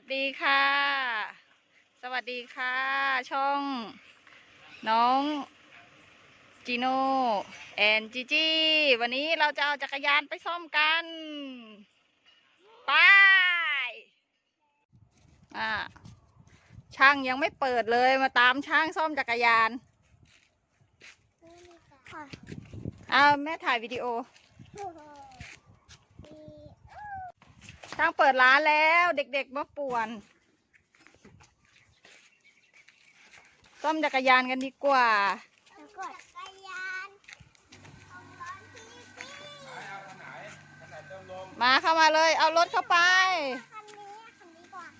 สดีค่ะ สวัสดีค่ะ ช่อง น้องจีโน่แอนจีจีวันนี้เราจะเอาจักรยานไปซ่อมกัน ไปอ่าช่างยังไม่เปิดเลยมาตามช่างซ่อมจักรยานค่ะเอาแม่ถ่ายวิดีโอ ช่างเปิดร้านแล้วเด็กๆมาป่วน ซ่อมจักรยานกันดีกว่า แล้วก็จักรยานของร้านพี่พี่มาเข้ามาเลย เอารถเข้าไป คันนี้คันนี้ก่อน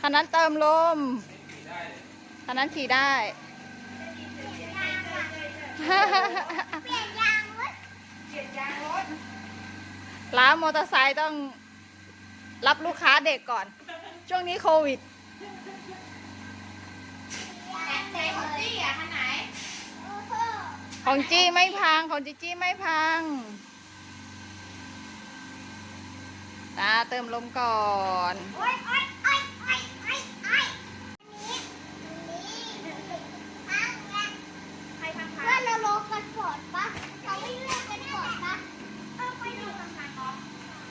คันนั้นเติมลม คันนั้นขี่ได้ เปลี่ยนยางรถ ร้านมอเตอร์ไซค์ต้องรับลูกค้าเด็กก่อน ช่วงนี้โควิดแต่ของจี้อะคันไหนโอ้โหของจี้ไม่พัง ของจีจี้ไม่พังนะเติมลมก่อน โอ้ยโอ้ยโอ้ยโอ้ยโอ้ยโอ้ยอันนี้อันนี้พังไงใครพังเพื่อนเราลงกันก่อนปะเขาไม่เลือกกันก่อนปะเออไปดูกันก่อน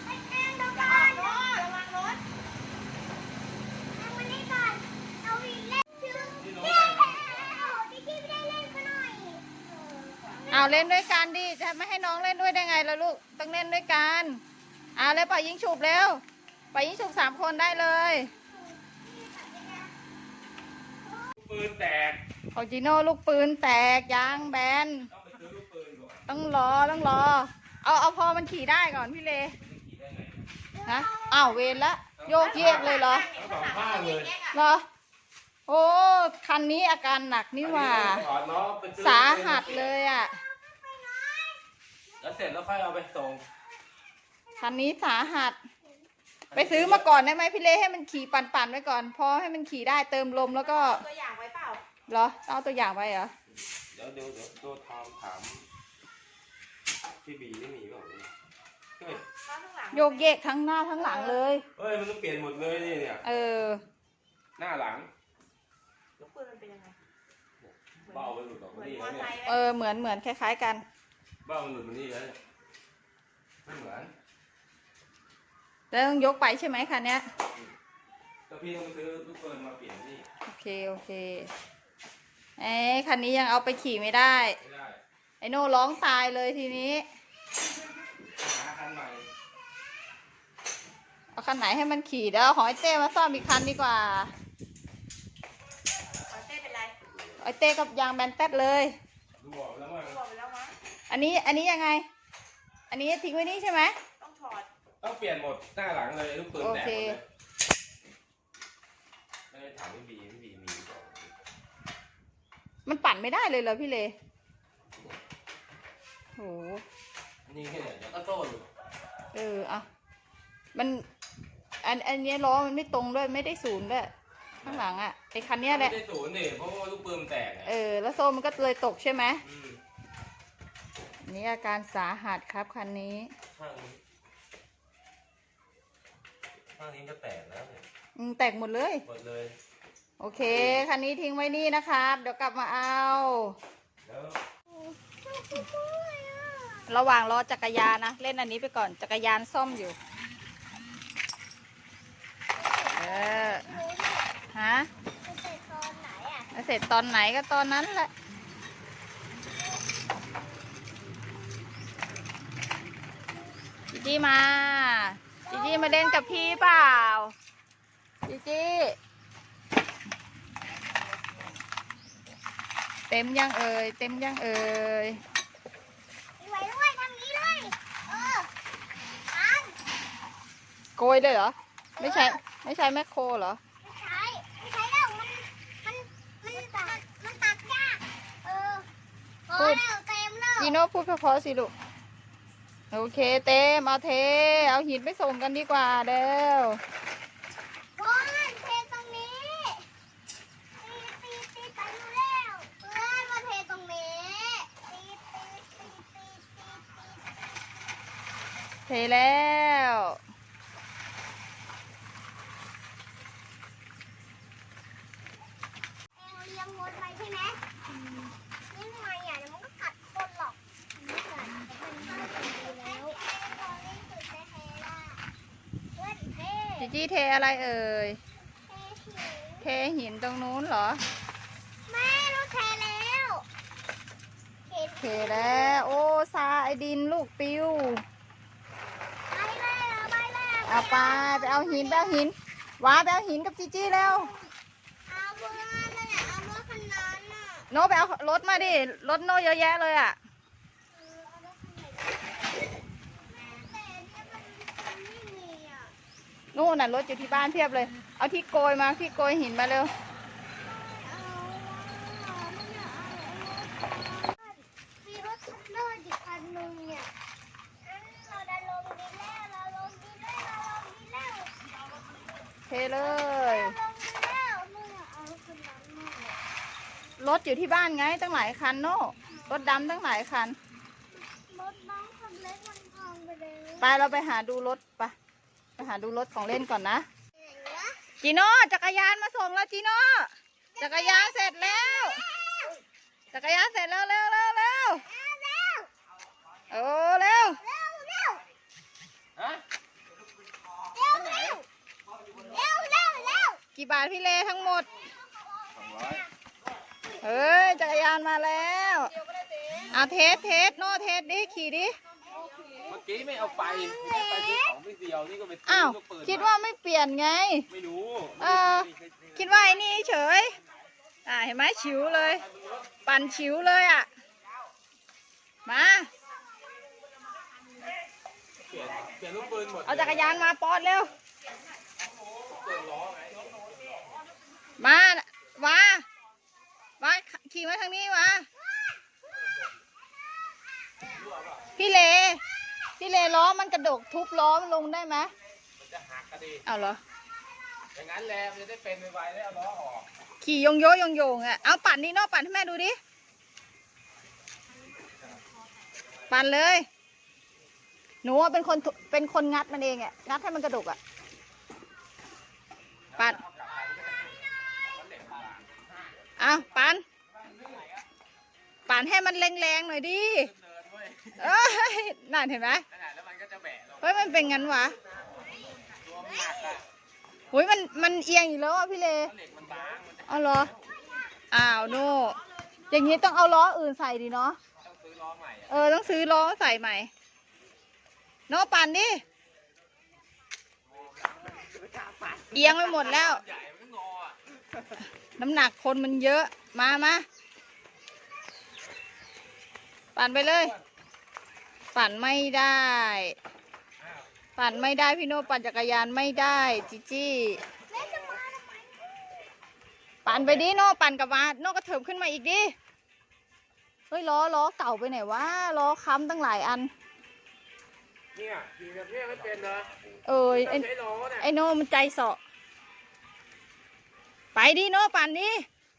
ไปแอนดูก่อนระวังรถเอาวันนี้ก่อนเอาอีกเล่นชื่อเย้ดิกี้ไม่ได้เล่นซะหน่อย เอาเล่นด้วยกันดิ จะไม่ให้น้องเล่นด้วยได้ไงล่ะลูก ต้องเล่นด้วยกันเอาเลยป่ายิงฉุบเร็วป่ายิงฉุบสามคนได้เลยปืนแตกของจีโน่ลูกปืนแตกยางแบน ต้องไปซื้อลูกปืนก่อนต้องรอต้องรอ เอาเอาพอมันขี่ได้ก่อนพี่เลขี่ได้ไงนะอ้าวเวรละโยกเยกเลยเหรอทั้งสองข้างเลยเหรอโอ้ คันนี้อาการหนักนี่หว่าถอนน้องไปซื้อสาหัสเลยอะ แล้วเสร็จแล้วค่อยเอาไปส่งคันนี้สาหัส ไปซื้อมาก่อนได้ไหมพี่เลให้มันขี่ปั่นๆไว้ก่อน พอให้มันขี่ได้เติมลมแล้วก็ตัวอย่างไว้เปล่าเหรอเอาตัวอย่างไปเหรอเดี๋ยวเดี๋ยวเดี๋ยวตัวทอมถามพี่บีนี่มีเปล่าเฮ้ยข้างหลังโยกเยกทั้งหน้าทั้งหลังเลย เฮ้ยมันต้องเปลี่ยนหมดเลยนี่เนี่ย เออ หน้าหลังลูกปืนมันเป็นยังไงเบ้ามันหลุดออกเหมามือนนี่มอแล้วไซเนี่ยค์ไหม เออเหมือนเหมือนคล้ายๆกันเบ้ามันหลุดมานี่แล้วเนี่ยไม่เหมือนแล้วต้องยกไปใช่ไหมคันเนี้ยแล้วพี่ต้องไปซื้อลูกปืนมาเปลี่ยนนี่โอเค โอเค เอ้ยคันนี้ยังเอาไปขี่ไม่ได้ ไม่ได้ไอโน่ร้องตายเลยทีนี้ หาคันใหม่เอาคันไหนให้มันขี่แล้วเอาของไอเต้มาซ่อมอีกคันดีกว่าคอนเต้เป็นไร ไอเต้กับยางแบนแต๊ดเลย อันนี้อันนี้ยังไง อันนี้ทิ้งไว้นี่ใช่ไหมต้องถอด ต้องเปลี่ยนหมดหน้าหลังเลยลูกปืนแตกหมดโอเคเลยไม่ได้ถามพี่บีพี่บีมีบอกมันปั่นไม่ได้เลยเหรอพี่เลโหนี่แค่เนี่ยเดี๋ยวก็โต้อยู่เอออะมันอันอันเนี้ยล้อมันไม่ตรงด้วยไม่ได้ศูนย์ด้วยข้างหลังอะไอคันเนี้ยแหไม่ละได้ศูนย์ดิเพราะว่าลูกปืนมันแตกไงเออแล้วโซ่มันก็เลยตกใช่ไหมมอัน นี้อาการสาหัสครับคันนี้ ข้างนี้ข้างนี้ก็แตกแล้วเนี่ยอืมแตกหมดเลย หมดเลย โอเค คันนี้ทิ้งไว้นี่นะครับ เดี๋ยวกลับมาเอา แล้วระหว่างรอจักรยานนะ เล่นอันนี้ไปก่อน จักรยานซ่อมอยู่ เออ ฮะ มันเป็นโซนไหนอะแล้วเสร็จตอนไหนก็ตอนนั้นแหละ จีจี้มา จีจี้มาเล่นกับพี่เปล่า จีจี้เต็มยังเอ่ยเต็มยังเอ่ยมีไว้ด้วยทำนี้ด้วยเออทันโกยเลยเหรอ ไม่ใช่ไม่ใช่แมคโครเหรอ ไม่ใช้ไม่ใช้แล้วมันมันมันตัดมันตัดยากเออพอพูดแล้วเต็มแล้วจีโน่พูดเพราะๆสิลูก โอเคเต็มาเท เอาหินไปส่งกันดีกว่าเด้วว้อนเทตรงนี้ตีตีตีไปแล้วเพื่อนมาเทตรงนี้ตีตีตีเทแล้วเอวเลี้ยงมดไปใช่ไหมนี่ไง จีจี้เทอะไรเอ่ย เทหินเทหินตรงนู้นเหรอ แม่เราเทแล้วเทเทแล้ว โอ้ทรายดินลูกปิวไปแล้วไปแล้วเอาไปไปเอาหินไปเอาหินว้าไปเอาหินกับจีจี้แล้วเอาเพื่อนนั่นแหละเอารถคันนั้นน่ะโนไปเอารถมาดิ รถโนเยอะแยะเลยอะ เออเอารถคันไหนแม่แต่เนี่ยมันมันไม่มีอะ นู่นน่ะรถอยู่ที่บ้านเพียบเลย เอาที่โกยมาที่โกยหินมาเร็วเอาว่าไม่อยากเอามีรถคันเลอร์อีกคันนึงเนี่ยงั้นเราได้ลงดีแล้วเราลงดีแล้วเราลงดีแล้วเทเลยรถอยู่ที่บ้านไงตั้งหลายคันโน่รถดำตั้งหลายคันรถน้องคันเล็กมันพังไปเลยไปเราไปหาดูรถปไป หาดูรถของเล่นก่อนนะไหนวะจีโน่จักรยานมาส่งแล้วจีโน่จักรยานเสร็จแล้ว จักรยานเสร็จแล้วเร็วเร็วเร็วเร็วโอ้เร็วเร็วเร็วฮะเร็วเร็วเร็วเร็วเร็วกี่บาทพี่เลทั้งหมดสองร้อยเฮ้ยจักรยานมาแล้วเอาเทสเทสโน่เทสดิขี่ดิเมื่อ กี้ไม่เอาไปไม่ได้ไปซื้อของไม่เดียวนี่ก็ไปซื้อ้าวก็เปิคิดว่าไม่เปลี่ยนไง ไม่รู้เออ คิดว่าไอ้นี่เฉย อ่าเห็นไหมฉิวเลย ปั่นฉิวเลยอะ มาเปลี่ยนเปลี่ยนลูกปืนหมดเอาจักรยานมาปอดเร็วมามามาขี่มาทางนี้มาพี่เล พี่เลล้อมันกระดกทุบล้อมันลงได้ไหมมันจะหักก็ดีเอาเหรอ อย่างนั้นแหละมันจะได้เป็นไวๆได้เอาล้อออกขี่โยงโยโยงโยงอะ เอาปั่นนี่เนอกปั่นให้แม่ดูดิ ปั่นเลย หนูอะเป็นคนทุเป็นคนงัดมันเองอะ งัดให้มันกระดกอะ ปั่น เอาปั่น ปั่นให้มันแรงๆหน่อยดิเนิน เว้ยเอ้ยนั่นเห็นไหมขนาดแล้วมันก็จะแบะลงเฮ้ยมันเป็นงั้นวะตัวมันหนักอะหุยมันมันเอียงอีกแล้วอะพี่เลแล้วเหล็กมันบางมันจะเอาเหรออ้าวโน่อย่างนี้ต้องเอาล้ออื่นใส่ดิเนาะต้องซื้อล้อใหม่อะเออต้องซื้อล้อใส่ใหม่โน่ปั่นดิเอียงไปหมดแล้ว ใหญ่มันก็งออะน้ำหนักคนมันเยอะมามาปั่นไปเลย ปั่นไม่ได้ ปั่นไม่ได้พี่โน่ปั่นจักรยานไม่ได้จิจี้แม่จะมาทำไมปั่นไปดิโน่ปั่นกลับมาโน่ก็เถิบขึ้นมาอีกดิเฮ้ยล้อล้อเก่าไปไหนวะล้อค้ำตั้งหลายอันเนี่ยขี่แบบเนี้ยไม่เป็นนะเออไอ้ใช้ล้อเนี่ยไอ้โน่มันใจเสาะไปดิโน่ปั่นดิ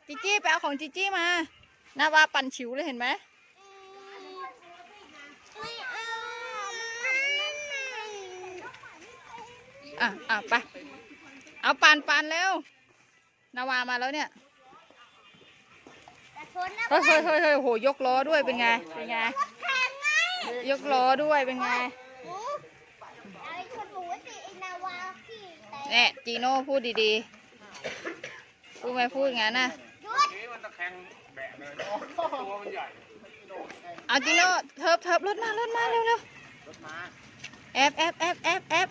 จิจี้ไปเอาของจิจี้มานาวาปั่นฉิวเลยเห็นไหมไม่เอา อะอะไป เอาปั่นปั่นเร็วนาวามาแล้วเนี่ยแต่ชนนะเฮ้ยเฮ้ยเฮ้ยเฮ้ยโหยกล้อด้วยเป็นไง เป็นไงแข่งไงยกล้อด้วยเป็นไงหนูไอ้คนหนูสิไอ้นาวาขี่แต่เนี่ยจีโน่พูดดีๆพูดไม่พูดงั้นนะหยุดนี่มันตะแคงแบะเลยตัวมันใหญ่เอาจีโน่เทิบเทิบรถมารถมาเร็วเร็วรถม้าแอบแอบแอบแอบแอบ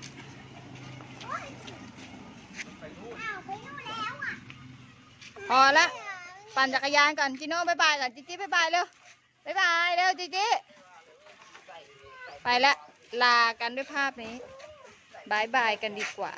อ้าวไปนู่นแล้วอะ พอละปั่นจักรยานก่อนจีโน่บายบายก่อนจิจี้บายบายเร็วบายบายเร็วจิจี้ไปละลากันด้วยภาพนี้บายบายกันดีกว่า